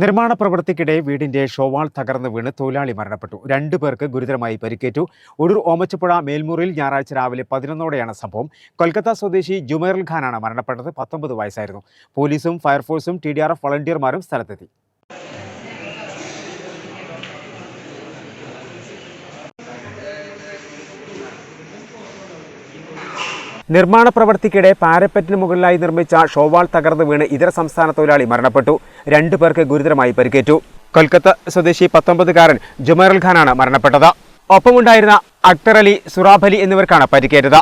നിർമ്മാണ പ്രവൃത്തിക്കിടെ വീടിന്റെ ഷോവാൾ തകർന്ന് വീണ് തൊഴിലാളി മരണപ്പെട്ടു. രണ്ടു പേർക്ക് ഗുരുതരമായി പരിക്കേറ്റു. ഒടൂർ ഓമച്ചപ്പുഴ മേൽമുറിയിൽ ഞായറാഴ്ച രാവിലെ പതിനൊന്നോടെയാണ് സംഭവം. കൊൽക്കത്ത സ്വദേശി ജുമേറുൽ ഖാനാണ് മരണപ്പെട്ടത്. പത്തൊമ്പത് വയസ്സായിരുന്നു. പോലീസും ഫയർഫോഴ്സും ടി ഡി ആർ എഫ് വളണ്ടിയർമാരും സ്ഥലത്തെത്തി. നിർമ്മാണ പ്രവൃത്തിക്കിടെ പാരപ്പറ്റിന് മുകളിലായി നിർമ്മിച്ച ഷോവാൾ തകർന്ന് വീണ് ഇതര സംസ്ഥാന തൊഴിലാളി മരണപ്പെട്ടു. രണ്ടു പേർക്ക് ഗുരുതരമായി പരിക്കേറ്റു. കൊൽക്കത്ത സ്വദേശി പത്തൊമ്പതുകാരൻ ജുമൈറുൽ ഖാനാണ് മരണപ്പെട്ടത്. ഒപ്പമുണ്ടായിരുന്ന അക്തർ അലി സുറാബ് അലി എന്നിവർക്കാണ് പരിക്കേറ്റത്.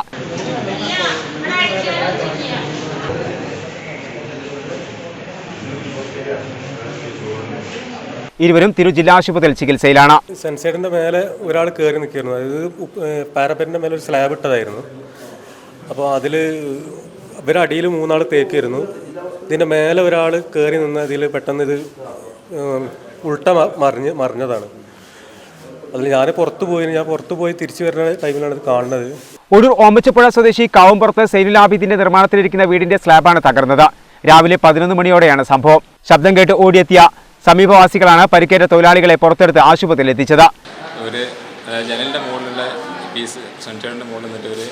ഇരുവരും തിരു ജില്ലാ ആശുപത്രിയിൽ ചികിത്സയിലാണ്. സെൻസൈഡിന്റെ മേലെ ഒരാൾ കയറി നിൽക്കുന്നു അതായത് പാരപ്പറ്റിന്റെ മേലെ ഒരു സ്ലാബ് ഇട്ടതായിരുന്നു. അപ്പോൾ അതിൽ ഇവരടിയിൽ മൂന്നാൾ തേക്കായിരുന്നു ഇതിന്റെ മേലെ ഒരാൾ കയറി നിന്ന് ഇതിൽ പെട്ടെന്ന് ഇത് ഉൾട്ട മറിഞ്ഞ് മറിഞ്ഞതാണ്. അതിൽ ഞാൻ പുറത്തു പോയി ഞാൻ പുറത്തു പോയി തിരിച്ചു വരുന്ന ടൈമിലാണ് ഇത് കാണുന്നത്. ഒരു ഓമച്ചപ്പുഴ സ്വദേശി കാവുംപുറത്ത് സൈനുലാബിദിന്റെ നിർമ്മാണത്തിലിരിക്കുന്ന വീടിന്റെ സ്ലാബാണ് തകർന്നത്. രാവിലെ പതിനൊന്ന് മണിയോടെയാണ് സംഭവം. ശബ്ദം കേട്ട് ഓടിയെത്തിയ സമീപവാസികളാണ് പരിക്കേറ്റ തൊഴിലാളികളെ പുറത്തെടുത്ത് ആശുപത്രിയിൽ എത്തിച്ചത്. ഒരു ജനലിന്റെ മുകളിലുള്ള പീസ് സൺഷൈഡിന്റെ മുകളിൽ നിന്നിട്ട് ഒരു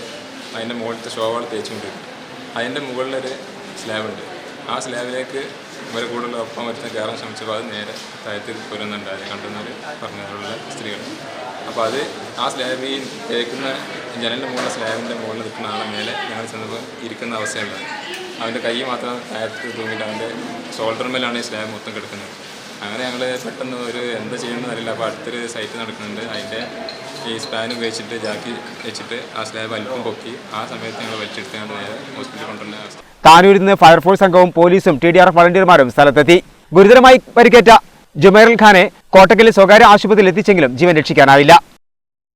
അതിന്റെ മുകളിലത്തെ ഷോവാൾ തേച്ചുകൊണ്ടിരിക്കും അതിന്റെ മുകളിലൊരു സ്ലാബുണ്ട്. ആ സ്ലാബിലേക്ക് ഇവരെ കൂടുതൽ ഒപ്പം വരുത്താൻ കയറാൻ ശ്രമിച്ചപ്പോൾ അത് നേരെ താഴത്തിൽ വരുന്നുണ്ടായത് കണ്ടുന്നവർ പറഞ്ഞതിലുള്ള സ്ത്രീകൾ അപ്പോൾ അത് ആ സ്ലാബ് ഈ തേക്കുന്ന ജനലിന്റെ മുകളിൽ സ്ലാബിന്റെ മുകളിൽ നിൽക്കുന്ന ആളെ മേലെ ഞങ്ങൾ ചെന്നപ്പോൾ ഇരിക്കുന്ന അവസ്ഥയുണ്ട് അവന്റെ കൈ മാത്രം താഴത്ത് തൂങ്ങിയിട്ട് അവന്റെ ഷോൾഡർ മേലാണ് ഈ സ്ലാബ് മൊത്തം കിടക്കുന്നത്. അങ്ങനെ ഞങ്ങൾ പെട്ടെന്ന് ഒരു എന്താ ചെയ്യണമെന്ന് അറിയില്ല. അപ്പോൾ അടുത്തൊരു സൈറ്റ് നടക്കുന്നുണ്ട്. അതിന്റെ ഈ സ്പാൻ ഉപയോഗിച്ചിട്ട് ജാക്കി വെച്ചിട്ട് ആ സ്ലാബ് അല്പം പൊക്കി ആ സമയത്ത് ഞങ്ങൾ വലിച്ചെടുത്ത് ഹോസ്പിറ്റലിൽ കൊണ്ടുവരുന്ന അവസ്ഥ. താനൂരിൽ നിന്ന് ഫയർഫോഴ്സ് സംഘവും പോലീസും ടി ഡി ആർ വളണ്ടിയർമാരും സ്ഥലത്തെത്തി. ഗുരുതരമായി പരിക്കേറ്റ ജുമൈറൽ ഖാനെ കോട്ടക്കലിൽ സ്വകാര്യ ആശുപത്രിയിൽ എത്തിച്ചെങ്കിലും ജീവൻ രക്ഷിക്കാനായില്ല